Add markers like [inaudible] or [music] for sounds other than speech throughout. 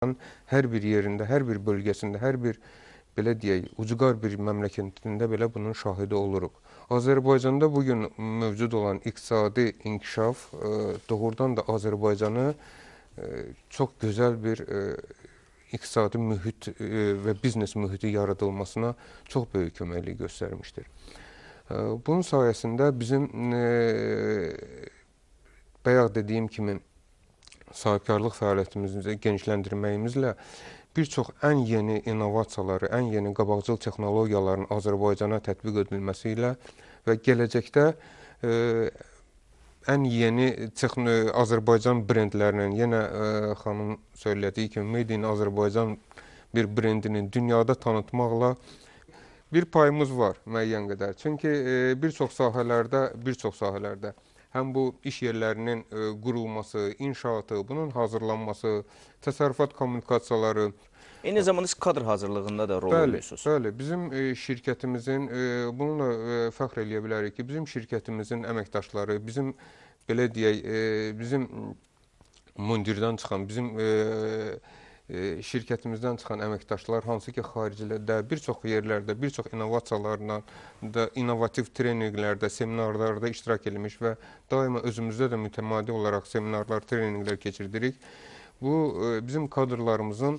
hər bir yerində, hər bir bölgəsində, hər bir belə deyək, ucqar bir məmləkətində belə bunun şahidi oluruq. Azərbaycanda bu gün mövcud olan iqtisadi inkişaf ə, doğrudan da Azərbaycanı ə, çox gözəl bir ə, iqtisadi mühit ə, və biznes mühiti yaradılmasına çox böyük köməklik göstərmişdir. Ə, bunun sayəsində bizim ə, bayaq dediyim kimi sahibkarlıq fəaliyyətimizi genişləndirməyimizlə bir çox ən yeni innovasiyaları, ən yeni qabaqcıl texnologiyaların Azərbaycana tətbiq edilməsi ilə və gələcəkdə ə, ən yeni texno Azərbaycan brendlərinin yenə ə, xanım söylədiyi kimi Made in Azərbaycan bir brendini dünyada tanıtmaqla bir payımız var müəyyən qədər. Çünki ə, bir çox sahələrdə, bir çox sahələrdə həm bu iş yerlərinin e, qurulması, inşaatı, bunun hazırlanması, təsərrüfat kommunikasiyaları Eyni zamanda siz kadr hazırlığında da rol Bəli, oynuyorsunuz. bəli. Bizim e, şirkətimizin e, bununla fəxr eləyə bilərik ki, bizim şirkətimizin əməkdaşları, bizim belə deyək, bizim mundirdən çıxan, bizim e, şirkətimizdən çıxan əməkdaşlar hansı ki, xaricdə bir çox yerlərdə, bir çox innovasiyalarla da innovativ treninqlərdə, seminarlarda iştirak etmiş və daima özümüzdə də mütəmadi olaraq seminarlar, treninqlər keçirdirik. Bu e, bizim kadrlarımızın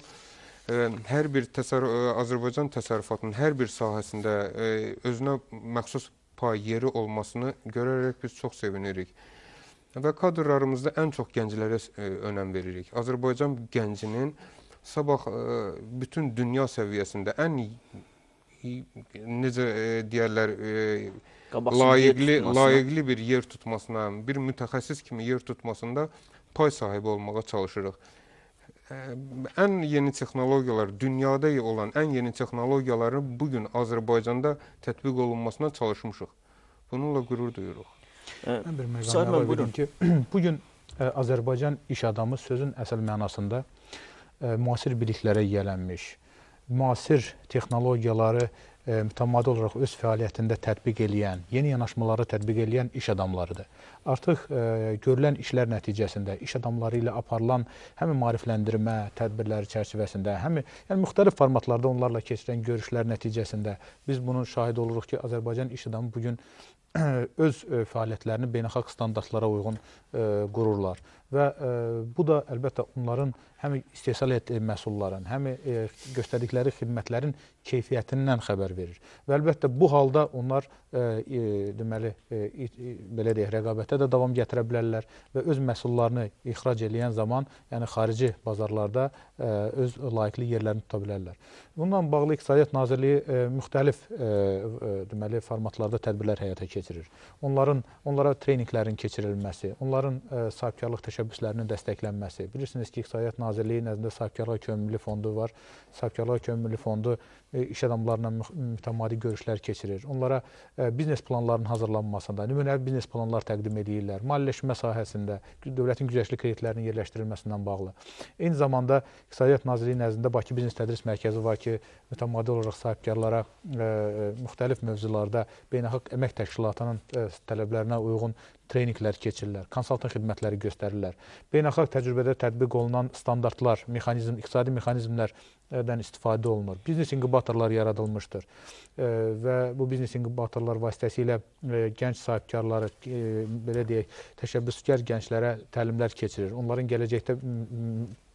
e, hər bir təsərrüf Azərbaycan təsərrüfatının hər bir sahəsində e, özünə məxsus pay yeri olmasını görərək biz çox sevinirik. Və kadrlarımızda ən çox gənclərə önəm veririk. Azərbaycan gəncinin sabah ə, bütün dünya səviyyəsində ən necə ə, deyərlər ə, layiqli layiqli bir yer tutmasına, bir mütəxəssis kimi yer tutmasında pay sahibi olmağa çalışırıq. Ən yeni texnologiyalar, dünyada olan ən yeni texnologiyaların bu gün Azərbaycanda tətbiq olunmasına çalışmışıq. Bununla qürur duyuruq. Mən bir məqam əlavə edim ki, [clears throat] bu gün Azərbaycan iş adamı sözün əsl mənasında E, müasir biliklərə yiyələnmiş, müasir texnologiyaları e, mütəmadi olaraq öz fəaliyyətində tətbiq eləyən, yeni yanaşmaları tətbiq eləyən iş adamlarıdır. Artıq e, görülən işlər nəticəsində iş adamları ilə aparılan həm maarifləndirmə tədbirləri çərçivəsində, həm yəni müxtəlif formatlarda onlarla keçirilən görüşlər nəticəsində biz bunun şahid oluruq ki, Azərbaycan iş adamı bu gün [clears throat] öz fəaliyyətlərini beynəlxalq standartlara uyğun qururlar və bu da əlbəttə onların həm istehsal etdiyi məhsulların, həm e, göstərdikləri xidmətlərin keyfiyyətindən xəbər verir. Və əlbəttə bu halda onlar e, e, deməli e, belə deyək, rəqabətə də davam gətirə bilərlər və öz məhsullarını ixrac edən zaman, yəni xarici bazarlarda e, öz layiqli yerlərini tuta bilərlər. Bununla bağlı İqtisadiyyat Nazirliyi e, müxtəlif e, e, deməli formatlarda tədbirlər həyata keçirir. Onların onlara treninqlərin keçirilməsi, onların e, sahibkarlıq təşəbbüslərinin dəstəklənməsi. Bilirsiniz ki, İqtisadiyyat Nazirliyi nəzdində sahibkarlığa kömürlü fondu var. Sahibkarlığa kömürlü fondu e, iş adamlarına mütəmadi görüşlər keçirir. Onlara e, biznes planlarının hazırlanmasında nümunəvi biznes planlar təqdim edirlər. Maliyyələşmə sahəsində dövlətin güzəştli kreditlərinin yerləşdirilməsindən bağlı. Eyni zamanda İqtisadiyyat Nazirliyi nəzdində Bakı Biznes Tədris Mərkəzi var ki, mütəmadi olaraq sahibkarlara e, müxtəlif mövzularda beynəlxalq əmək təşkilatının tələblərinə uyğun treninqlər keçirirlər, konsaltan xidmətləri göstərirlər. Beynəlxalq təcrübədə tətbiq olunan standartlar, mexanizm, iqtisadi mexanizmlərdən istifadə olunur. Biznes inkubatorlar yaradılmışdır və bu biznes inkubatorlar vasitəsilə gənc sahibkarları, belə deyək, təşəbbüskar gənclərə təlimlər keçirir. Onların gələcəkdə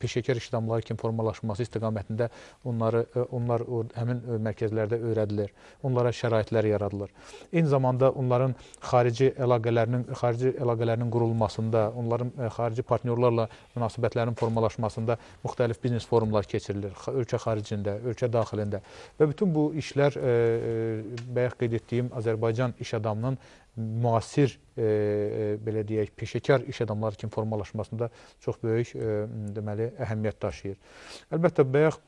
peşəkar iş adamları kimi formalaşması istiqamətində onları onlar o həmin mərkəzlərdə öyrədilir. Onlara şəraitlər yaradılır. Eyni zamanda onların xarici əlaqələrinin xarici əlaqələrinin qurulmasında, onların xarici partnyorlarla münasibətlərin formalaşmasında müxtəlif biznes forumlar keçirilir. Ölkə xaricində, ölkə daxilində və bütün bu işlər bayaq qeyd etdiyim Azərbaycan iş adamının müasir e, e, belə deyək, peşəkar iş adamları kimi formalaşmasında çox böyük e, deməli əhəmiyyət daşıyır. Əlbəttə bayaq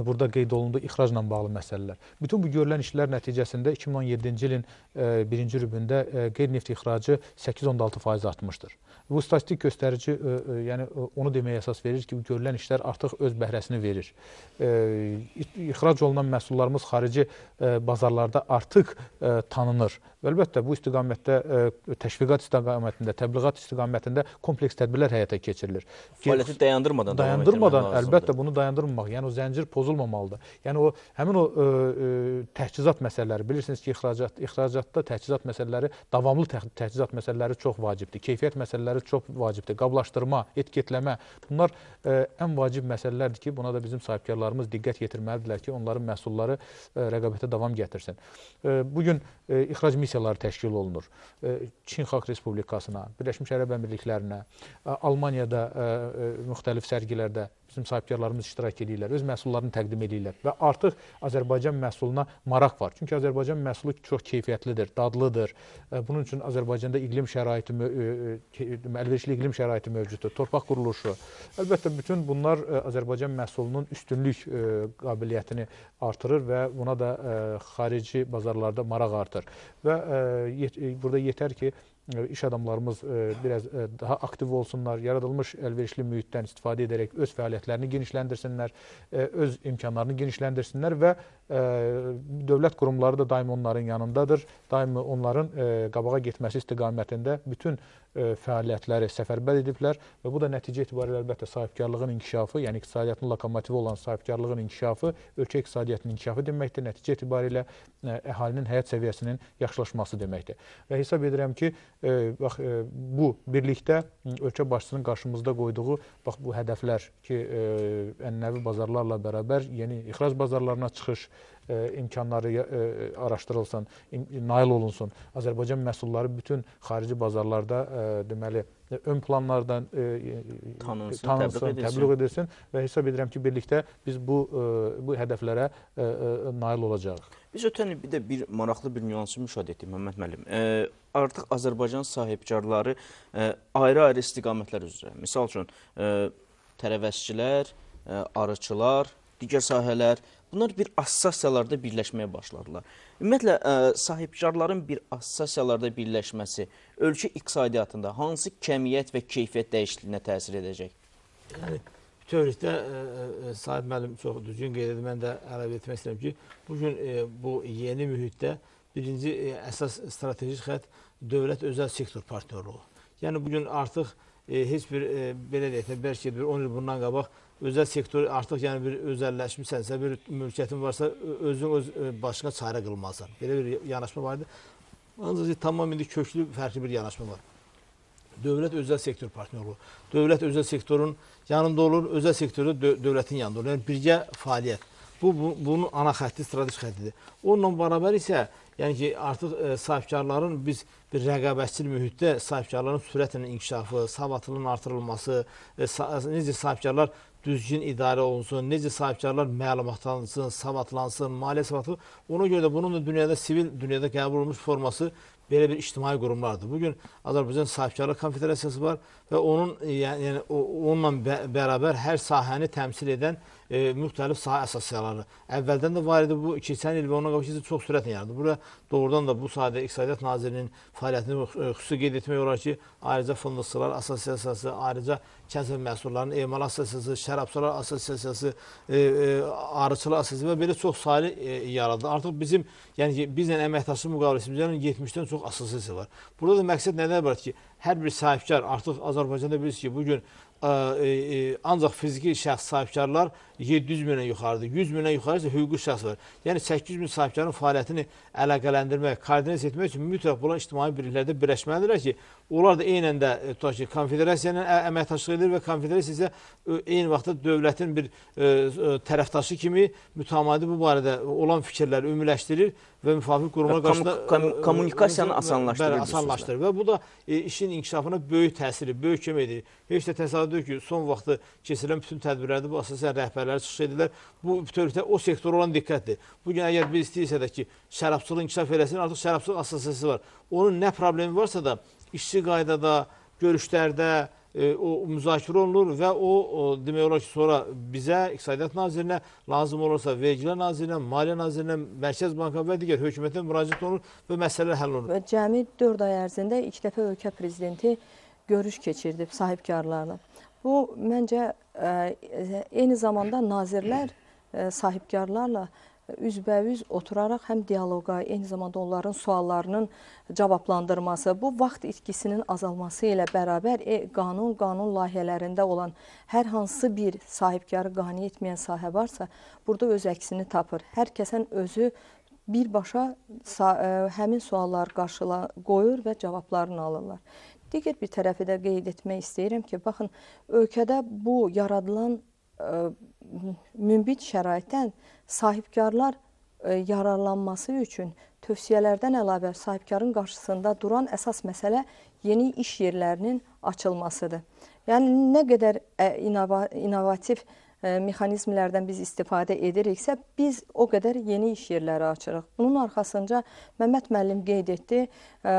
burada qeyd olundu ixracla bağlı məsələlər. Bütün bu görülən işlər nəticəsində 2017-ci ilin e, birinci rübündə e, qeyri-neft ixracı 8.6% artmışdır. Bu statistik göstərici e, yəni onu deməyə əsas verir ki, bu görülən işlər artıq öz bəhrəsini verir. İxrac olunan məhsullarımız xarici bazarlarda artıq tanınır. Əlbəttə bu istiqamətdə təşviqat istiqamətində, təbliğat istiqamətində kompleks tədbirlər həyata keçirilir. Fəaliyyəti dayandırmadan dayandırmadan əlbəttə bunu dayandırmamaq, yəni o zəncir pozulmamalıdır. Yəni o həmin o ə, ə, təchizat məsələləri bilirsiniz ki, ixracat ixracatda təchizat məsələləri davamlı tə təchizat məsələləri çox vacibdir. Keyfiyyət məsələləri çox vacibdir. Qablaşdırma, etiketləmə bunlar ə, ən vacib məsələlərdir ki, buna da bizim sahibkarlarımız diqqət yetirməlidirlər ki, onların məhsulları ə, rəqabətə davam gətirsin. Ə, bu gün ixrac missiyaları təşkil olunur. Ə, Çin Xalq Respublikasına, Birləşmiş Ərəb Əmirliklərinə, ə, Almaniyada ə, ə, müxtəlif sərgilərdə bizim sahibkarlarımız iştirak edirlər, öz məhsullarını təqdim edirlər və artıq Azərbaycan məhsuluna maraq var. Çünki Azərbaycan məhsulu çox keyfiyyətlidir, dadlıdır. E, Bunun üçün Azərbaycanda iqlim şəraiti, e, e, əlverişli iqlim şəraiti mövcuddur, torpaq quruluşu. Əlbəttə bütün bunlar Azərbaycan məhsulunun üstünlük qabiliyyətini artırır və buna da xarici bazarlarda maraq artır. Və burada yetər ki, iş adamlarımız e, biraz e, daha aktiv olsunlar, yaradılmış əlverişli mühitdən istifadə edərək öz fəaliyyətlərini genişləndirsinlər, e, öz imkanlarını genişləndirsinlər və dövlət qurumları da daim onların yanındadır. Daim onların e, qabağa getməsi istiqamətində bütün e, fəaliyyətləri səfərbər ediblər və bu da nəticə etibarilə əlbəttə sahibkarlığın inkişafı, yəni iqtisadiyyatın lokomotivi olan sahibkarlığın inkişafı ölkə iqtisadiyyatının inkişafı deməkdir. Nəticə etibarilə e, əhalinin həyat səviyyəsinin yaxşılaşması deməkdir. Və hesab edirəm ki, bax bu birlikdə ölkə başçısının qarşımızda qoyduğu bax bu hədəflər ki, ənənəvi bazarlarla bərabər yeni ixrac bazarlarına çıxış e, imkanları e, araşdırılsın, im- nail olunsun. Azərbaycan məhsulları bütün xarici bazarlarda e, deməli e, ön planlardan e, e, Tanınsın, tanınsın, təbliğ edilsin. təbliğ edilsin və hesab edirəm ki, birlikdə biz bu e, bu hədəflərə e, e, nail olacağıq. Biz ötən il bir də bir maraqlı bir nüansı müşahidə etdik Məmməd müəllim. E, artıq Azərbaycan sahibkarları e, ayrı-ayrı istiqamətlər üzrə. Məsəl üçün e, tərəvəzçilər, e, arıçılar, digər sahələr bunlar bir assosiasiyalarda birləşməyə başladılar. Ümumiyyətlə e, sahibkarların bir assosiasiyalarda birləşməsi ölkə iqtisadiyyatında hansı kəmiyyət və keyfiyyət dəyişikliyinə təsir edəcək? Yəni bütövlükdə ə, ə, Sahib müəllim çox düzgün qeyd edir. Mən də əlavə etmək istəyirəm ki, bu gün ə, bu yeni mühitdə birinci ə, əsas strateji xətt dövlət özəl sektor partnyorluğu. Yəni bu gün artıq ə, heç bir ə, belə deyək bəlkə bir 10 il bundan qabaq özəl sektor artıq yəni bir özəlləşmisənsə, bir mülkiyyətin varsa özün öz başına çarə qılmalısan. Belə bir yanaşma var idi. Ancaq tamamilə köklü fərqli bir yanaşma var. Dövlət özəl sektor partnyorluğu. Dövlət özəl sektorun yanında olur, özəl sektor da dö dövlətin yanında olur. Yəni birgə fəaliyyət. Bu, bu bunun ana xətti, strateji xəttidir. Onunla bərabər isə yəni ki, artıq e, sahibkarların biz bir rəqabətçil mühitdə sahibkarların sürətlə inkişafı, savadlılığın artırılması, e, sa necə sahibkarlar düzgün idarə olunsun, necə sahibkarlar məlumatlansın, savadlansın, maliyyə savadı. Ona görə də bunun da dünyada sivil dünyada qəbul olunmuş forması belə bir ictimai qurumlardır. Bu gün Azərbaycan Sahibkarlıq Konfederasiyası var və onun e, yəni, yəni onunla bə bərabər hər sahəni təmsil edən e, müxtəlif sahə əsasiyyaları. Əvvəldən də var idi bu keçən il və ondan qabaq çox sürətlə yarandı. Burada doğrudan da bu sahədə İqtisadiyyat Nazirinin fəaliyyətini e, xüsusi qeyd etmək olar ki, ayrıca fındıqçılar assosiasiyası, ayrıca və məhsullarının emal assosiasiyası, şərabçılar assosiasiyası, e, e, arıçılar assosiasiyası və belə çox saylı e, yaradıldı. Artıq bizim yəni bizlə əməkdaşlıq müqaviləsimizdə 70-dən çox assosiasiya var. Burada da məqsəd nədən ibarət ki, hər bir sahibkar artıq Azərbaycanda bilirsiniz ki, bu gün ə, e, ancaq fiziki şəxs sahibkarlar 700 mindən yuxarıdır. 100 mindən yuxarı isə hüquqi şəxs var. Yəni 800 min sahibkarın fəaliyyətini əlaqələndirmək, koordinasiya etmək üçün mütləq bunlar ictimai birliklərdə birləşməlidirlər ki, onlar da eynən də e, tutaq ki, konfederasiya ilə əməkdaşlıq edir və konfederasiya isə ə, eyni vaxtda dövlətin bir ə, ə, tərəfdaşı kimi mütəmadi bu barədə olan fikirləri ümumiləşdirir və müvafiq qurumlar qarşısında kom- ə, kommunikasiyanı asanlaşdırır bəli, asanlaşdırır və bu da e, işin inkişafına böyük təsiri, böyük kömək edir. Heç də təsadüf ki, son vaxtı keçirilən bütün tədbirlərdə bu əsasən rəhbərləri çıxış edirlər. Bu bütövlükdə o sektora olan diqqətdir. Bu gün əgər biz istəyirsə də ki, şərabçılıq inkişaf eləsin, artıq şərabçılıq assosiasiyası var. Onun nə problemi varsa da işçi qaydada, görüşlərdə, e, o müzakirə olunur və o, o demək olar ki, sonra bizə İqtisadiyyat Nazirinə lazım olursa Vergilər Nazirinə, Maliyyə Nazirinə, Mərkəz Banka və digər hökumətə müraciət olunur və məsələlər həll olunur. Və Cəmi 4 ay ərzində ilk dəfə ölkə prezidenti görüş keçirdi sahibkarlarla. Bu məncə ə, eyni zamanda nazirlər ə, sahibkarlarla üzbəüz oturaraq həm dialoqa, eyni zamanda onların suallarının cavablandırması, bu vaxt itkisinin azalması ilə bərabər e, qanun, qanun layihələrində olan hər hansı bir sahibkarı qane etməyən sahə varsa, burada öz əksini tapır. Hər kəsən özü birbaşa ə, həmin suallar qarşıla qoyur və cavablarını alırlar. Digər bir tərəfi də qeyd etmək istəyirəm ki, baxın, ölkədə bu yaradılan ə, münbit şəraitdən sahibkarlar ə, yararlanması üçün tövsiyələrdən əlavə sahibkarın qarşısında duran əsas məsələ yeni iş yerlərinin açılmasıdır. Yəni nə qədər ə, innova, innovativ ə, mexanizmlərdən biz istifadə ediriksə, biz o qədər yeni iş yerləri açırıq. Bunun arxasınca Məmməd müəllim qeyd etdi, ə,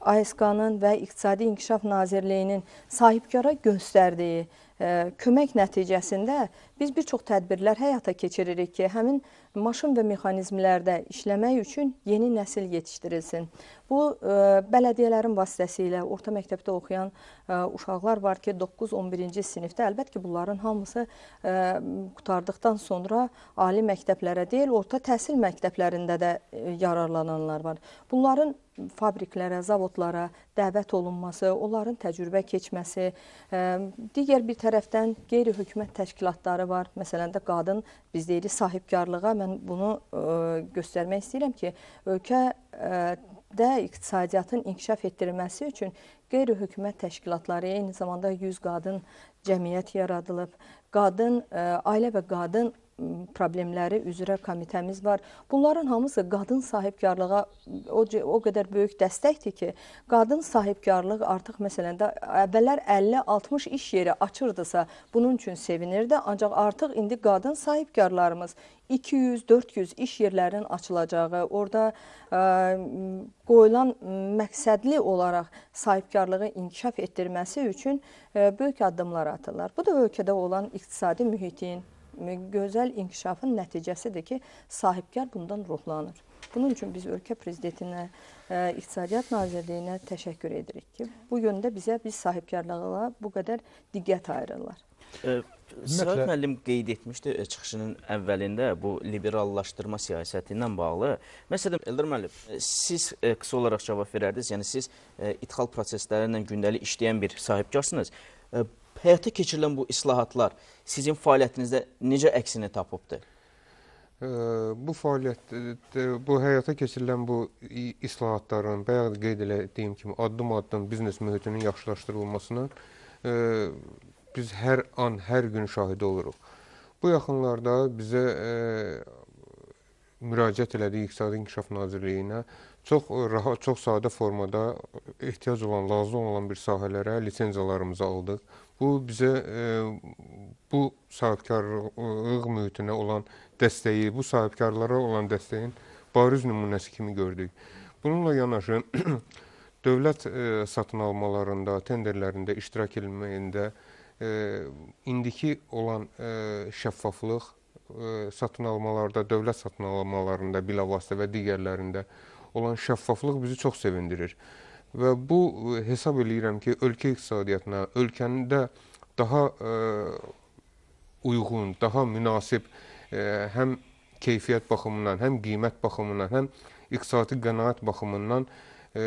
ASK-nın və İqtisadi İnkişaf Nazirliyinin sahibkara göstərdiyi kömək nəticəsində biz bir çox tədbirlər həyata keçiririk ki, həmin maşın və mexanizmlərdə işləmək üçün yeni nəsil yetişdirilsin. Bu bələdiyyələrin vasitəsilə orta məktəbdə oxuyan uşaqlar var ki, 9-11-ci sinifdə əlbəttə ki, bunların hamısı qutardıqdan sonra ali məktəblərə deyil, orta təhsil məktəblərində də yararlananlar var. Bunların fabriklərə, zavodlara dəvət olunması, onların təcrübə keçməsi, digər bir tərəfdən qeyri-hökumət təşkilatları var. Məsələn də qadın biz deyirik sahibkarlığa mən bunu ə, göstərmək istəyirəm ki, ölkə ə, də iqtisadiyyatın inkişaf etdirilməsi üçün qeyri-hökumət təşkilatları, eyni zamanda 100 qadın cəmiyyət yaradılıb. Qadın, ə, ailə və qadın problemləri üzrə komitəmiz var. Bunların hamısı qadın sahibkarlığa o, o qədər böyük dəstəkdir ki, qadın sahibkarlıq artıq məsələn də əvvəllər 50-60 iş yeri açırdısa, bunun üçün sevinirdi, ancaq artıq indi qadın sahibkarlarımız 200-400 iş yerlərinin açılacağı, orada ə, qoyulan məqsədli olaraq sahibkarlığı inkişaf etdirməsi üçün ə, böyük addımlar atırlar. Bu da ölkədə olan iqtisadi mühitin, gözəl inkişafın nəticəsidir ki, sahibkar bundan ruhlanır. Bunun üçün biz ölkə prezidentinə, ə, İqtisadiyyat Nazirliyinə təşəkkür edirik ki, bu yöndə bizə biz sahibkarlığa bu qədər diqqət ayırırlar. Sırat müəllim qeyd etmişdi çıxışının əvvəlində bu liberallaşdırma siyasəti ilə bağlı. Məsələn, Eldar müəllim, siz qısa olaraq cavab verərdiniz. Yəni siz idxal prosesləri ilə gündəlik işləyən bir sahibkarsınız həyata keçirilən bu islahatlar sizin fəaliyyətinizdə necə əksini tapıbdı? Bu fəaliyyət, bu həyata keçirilən bu islahatların, bayaq qeyd etdiyim kimi addım-addım biznes mühitinin yaxşılaşdırılmasına biz hər an, hər gün şahidi oluruq. Bu yaxınlarda bizə müraciət elədik İqtisadi İnkişaf Nazirliyinə çox rahat, çox sadə formada ehtiyac olan, lazım olan bir sahələrə lisenziyalarımızı aldıq. Bu bizə e, bu sahibkarlıq mühitinə olan dəstəyi, bu sahibkarlara olan dəstəyin bariz nümunəsi kimi gördük. Bununla yanaşı [clears throat] dövlət e, satın almalarında, tenderlərində iştirak edilməyində e, indiki olan e, şəffaflıq e, satın almalarda, dövlət satın almalarında bilavasitə və digərlərində olan şəffaflıq bizi çox sevindirir. Və bu e, hesab eləyirəm ki, ölkə iqtisadiyyatına, ölkəndə daha ə, e, uyğun, daha münasib ə, e, həm keyfiyyət baxımından, həm qiymət baxımından, həm iqtisadi qənaət baxımından ə,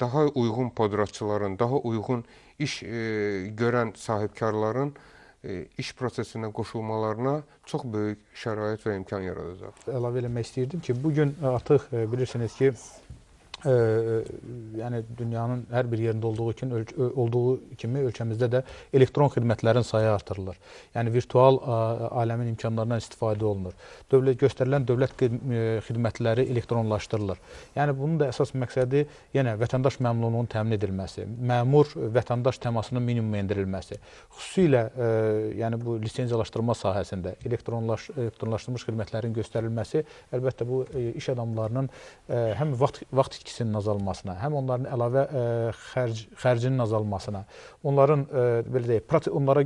daha uyğun podratçıların, daha uyğun iş ə, görən sahibkarların ə, iş prosesinə qoşulmalarına çox böyük şərait və imkan yaradacaq. Əlavə eləmək istəyirdim ki, bu gün artıq bilirsiniz ki, Ə, yəni dünyanın hər bir yerində olduğu kimi olduğu kimi ölkəmizdə də elektron xidmətlərin sayı artırılır. Yəni virtual ə, aləmin imkanlarından istifadə olunur. Dövlət göstərilən dövlət xidmətləri elektronlaşdırılır. Yəni bunun da əsas məqsədi yenə vətəndaş məmnunluğunun təmin edilməsi, məmur vətəndaş təmasının minimuma endirilməsi. Xüsusilə ə, yəni bu lisenziyalaşdırma sahəsində elektronlaş elektronlaşdırılmış xidmətlərin göstərilməsi əlbəttə bu ə, iş adamlarının ə, həm vaxt vaxt itkisi vergisinin azalmasına, həm onların əlavə ə, xərc xərcinin azalmasına, onların ə, belə deyək, onlara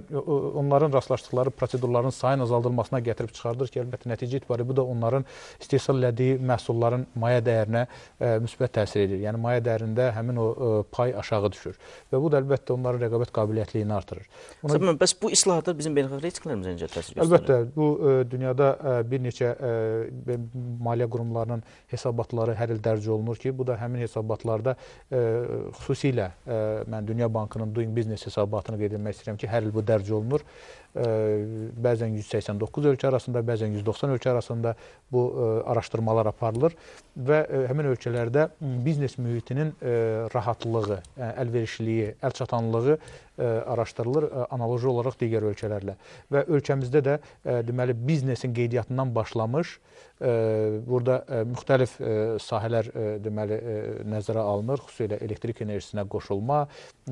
onların rastlaşdıqları prosedurların sayının azaldılmasına gətirib çıxardır ki, əlbəttə nəticə etibarilə bu da onların istehsal elədiyi məhsulların maya dəyərinə ə, müsbət təsir edir. Yəni maya dəyərində həmin o ə, pay aşağı düşür və bu da əlbəttə onların rəqabət qabiliyyətliyini artırır. Ona... Səbəb, bəs bu islahatlar bizim beynəlxalq reytinqlərimizə necə təsir göstərir? Əlbəttə, bu ə, dünyada ə, bir neçə ə, maliyyə qurumlarının hesabatları hər il dərc olunur ki, bu da həmin hesabatlarda ə, xüsusilə ə, mən Dünya Bankının Doing Business hesabatını qeyd etmək istəyirəm ki, hər il bu dərc olunur. Bəzən 189 ölkə arasında, bəzən 190 ölkə arasında bu araşdırmalar aparılır və həmin ölkələrdə biznes mühitinin rahatlığı, ə, əlverişliliyi, əlçatanlığı araşdırılır analoji olaraq digər ölkələrlə. Və ölkəmizdə də deməli biznesin qeydiyyatından başlamış burada müxtəlif sahələr deməli nəzərə alınır, xüsusilə elektrik enerjisinə qoşulma,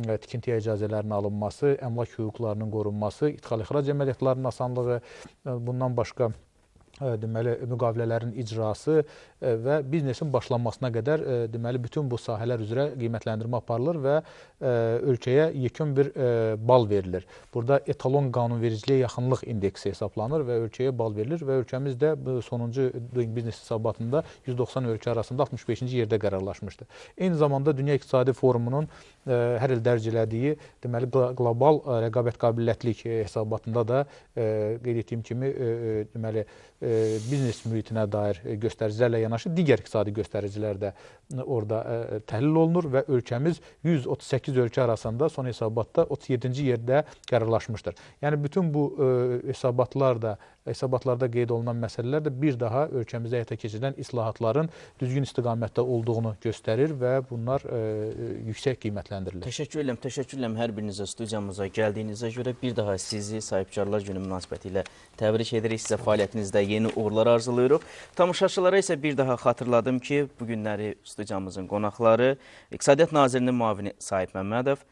ə, tikinti icazələrinin alınması, əmlak hüquqlarının qorunması, ixal-ixrac əməliyyatlarının asanlığı, ə, bundan başqa deməli müqavilələrin icrası və biznesin başlanmasına qədər deməli bütün bu sahələr üzrə qiymətləndirmə aparılır və ölkəyə yekun bir bal verilir. Burada etalon qanunvericiliyə yaxınlıq indeksi hesablanır və ölkəyə bal verilir və ölkəmiz də sonuncu Doing Business hesabatında 190 ölkə arasında 65-ci yerdə qərarlaşmışdı. Eyni zamanda Dünya İqtisadi Forumunun hər il dərc elədiyi deməli qlobal rəqabət qabiliyyətlik hesabatında da qeyd etdiyim kimi deməli biznes mühitinə dair göstəricilərlə yanaşı digər iqtisadi göstəricilər də orada təhlil olunur və ölkəmiz 138 ölkə arasında son hesabatda 37-ci yerdə qərarlaşmışdır. Yəni bütün bu hesabatlar da hesabatlarda qeyd olunan məsələlər də bir daha ölkəmizdə həyata keçirilən islahatların düzgün istiqamətdə olduğunu göstərir və bunlar ə, yüksək qiymətləndirilir. Təşəkkür edirəm, təşəkkür edirəm hər birinizə studiyamıza gəldiyinizə görə bir daha sizi Sahibkarlar Günü münasibətilə təbrik edirik. Sizə fəaliyyətinizdə yeni uğurlar arzulayırıq. Tamaşaçılara isə bir daha xatırladım ki, bu günləri studiyamızın qonaqları İqtisadiyyat Nazirinin müavini Sahib Məmmədov,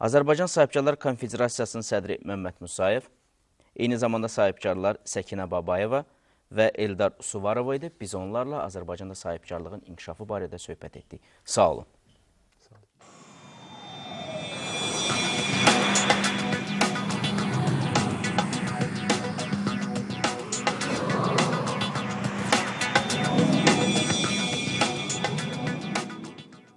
Azərbaycan Sahibkarlar Konfederasiyasının sədri Məmməd Musayev, eyni zamanda sahibkarlar Səkinə Babayeva və Eldar Suvarova idi. Biz onlarla Azərbaycanda sahibkarlığın inkişafı barədə söhbət etdik. Sağ olun.